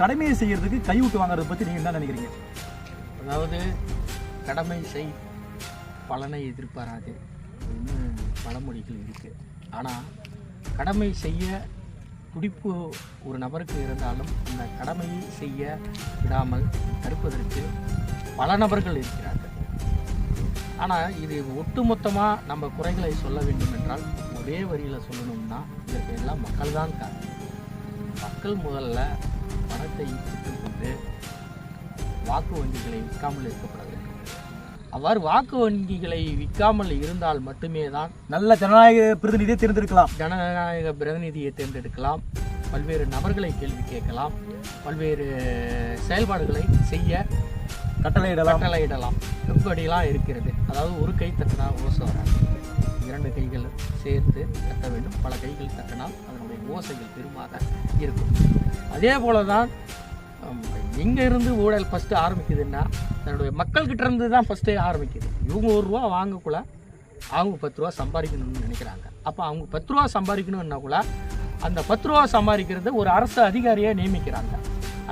கடமையை செய்யறதுக்கு கைவிட்டு வாங்குறத பத்தி நீங்க என்ன நினைக்கிறீங்க? அதாவது கடமை செய் பலனை எதிர்பாராது அப்படின்னு பழமொழிகள் இருக்கு. ஆனால் கடமை செய்ய துடிப்பு ஒரு நபருக்கு இருந்தாலும் அந்த கடமையை செய்ய விடாமல் தடுப்பதற்கு பல நபர்கள் இருக்கிறார்கள். ஆனால் இது ஒட்டுமொத்தமாக நம்ம குறைகளை சொல்ல வேண்டும் என்றால் ஒரே வரியில் சொல்லணும்னா இதற்கெல்லாம் மக்கள் தான் காரணம். மக்கள் முதல்ல பணத்தை பெற்றுக்கொண்டு வாக்கு வங்கிகளை விற்காமல் இருக்கப்பட வேண்டும் அவ்வாறு வாக்கு வங்கிகளை விற்காமல் இருந்தால் மட்டுமே தான் நல்ல ஜனநாயக பிரதிநிதியை தேர்ந்தெடுக்கலாம். ஜனநாயக பிரதிநிதியை தேர்ந்தெடுக்கலாம். பல்வேறு நபர்களை கேள்வி கேட்கலாம். பல்வேறு செயல்பாடுகளை செய்ய கட்டளையிடலாம். கட்டளையிடலாம். இப்படிலாம் இருக்கிறது. அதாவது ஒரு கை தட்டினா ஓசை வராது. இரண்டு கைகள் சேர்த்து தட்ட வேண்டும். பல கைகள் தட்டினால் அதனுடைய ஓசைகள் பெருமாக இருக்கும். அதே போல தான் எங்கே இருந்து ஊழல் ஃபஸ்ட்டு ஆரம்பிக்குதுன்னா தன்னுடைய மக்கள்கிட்ட இருந்து தான் ஃபஸ்ட்டே ஆரம்பிக்குது. இவங்க ஒரு ரூபா வாங்கக்குள்ள அவங்க பத்து ரூபா சம்பாதிக்கணும்னு நினைக்கிறாங்க. அப்போ அவங்க பத்து ரூபா சம்பாதிக்கணும்னா கூட அந்த பத்து ரூபா சம்பாதிக்கிறது ஒரு அரசு அதிகாரியை நியமிக்கிறாங்க.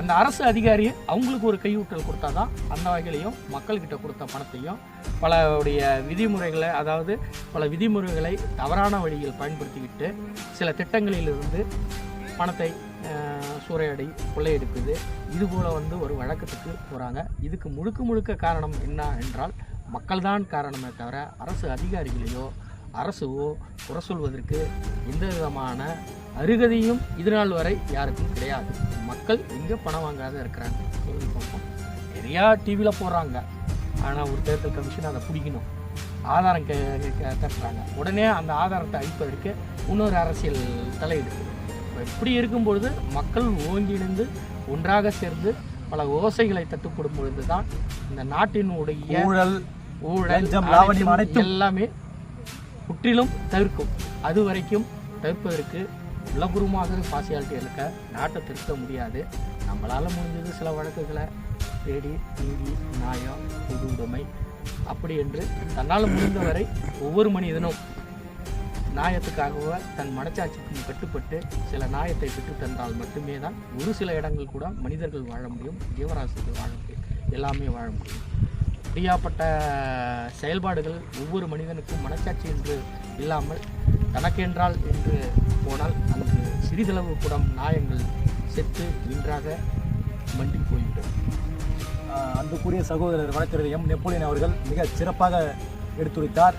அந்த அரசு அதிகாரி அவங்களுக்கு ஒரு கையூட்டல் கொடுத்தா தான் அந்த வகையிலையும் மக்கள்கிட்ட கொடுத்த பணத்தையும் பலவுடைய விதிமுறைகளை அதாவது பல விதிமுறைகளை தவறான வழியில் பயன்படுத்திக்கிட்டு சில திட்டங்களிலிருந்து பணத்தை சூறையாடி கொள்ளையடிப்பது. இது போல் வந்து ஒரு வழக்கத்துக்கு போகிறாங்க இதுக்கு முழுக்க முழுக்க காரணம் என்ன என்றால் மக்கள்தான் காரணமே தவிர அரசு அதிகாரிகளையோ அரசுவோ குறை சொல்வதற்கு எந்த விதமான அருகதையும் இது நாள் வரை யாருக்கும் கிடையாது. மக்கள் எங்கே பணம் வாங்காத இருக்கிறாங்க. நிறையா டிவியில் போடுறாங்க. ஆனால் ஒரு தேர்தல் கமிஷன் அதை பிடிக்கணும். ஆதாரம் கே தட்டுறாங்க உடனே அந்த ஆதாரத்தை அழிப்பதற்கு இன்னொரு அரசியல் தலையிடுது இப்ப இப்படி இருக்கும்பொழுது மக்கள் ஓங்கிணைந்து ஒன்றாக சேர்ந்து பல ஓசைகளை தட்டுப்படும் பொழுது தான் இந்த நாட்டினுடைய ஊழல் ஊழல் எல்லாமே முற்றிலும் தவிர்க்கும். அது வரைக்கும் தவிர்ப்பதற்கு உலகுருமாக பாசியாலிட்டி இருக்க நாட்டை திருத்த முடியாது. நம்மளால் முடிஞ்சது சில வழக்குகளை தேடி தீவி நாயா பொது உடைமை. அப்படி என்று தன்னால் முடிந்தவரை ஒவ்வொரு மனிதனும் நாயத்துக்காகவோ தன் மனச்சாட்சிக்கும் கட்டுப்பட்டு சில நாயத்தை பெற்று தந்தால் மட்டுமே தான் ஒரு சில இடங்கள் கூட மனிதர்கள் வாழ முடியும் ஜீவராசிகள் வாழ முடியும் எல்லாமே வாழ முடியும். அப்படியாப்பட்ட செயல்பாடுகள் ஒவ்வொரு மனிதனுக்கும் மனச்சாட்சி என்று இல்லாமல் தனக்கென்றால் என்று போனால் அங்கு சிறிதளவு கூட நாயங்கள் செத்து இன்றாக மண்டி போய்விடும். அன்புக்குரிய சகோதரர் வழக்கறிஞர் எம் நெப்போலியன் அவர்கள் மிக சிறப்பாக எடுத்துரைத்தார்.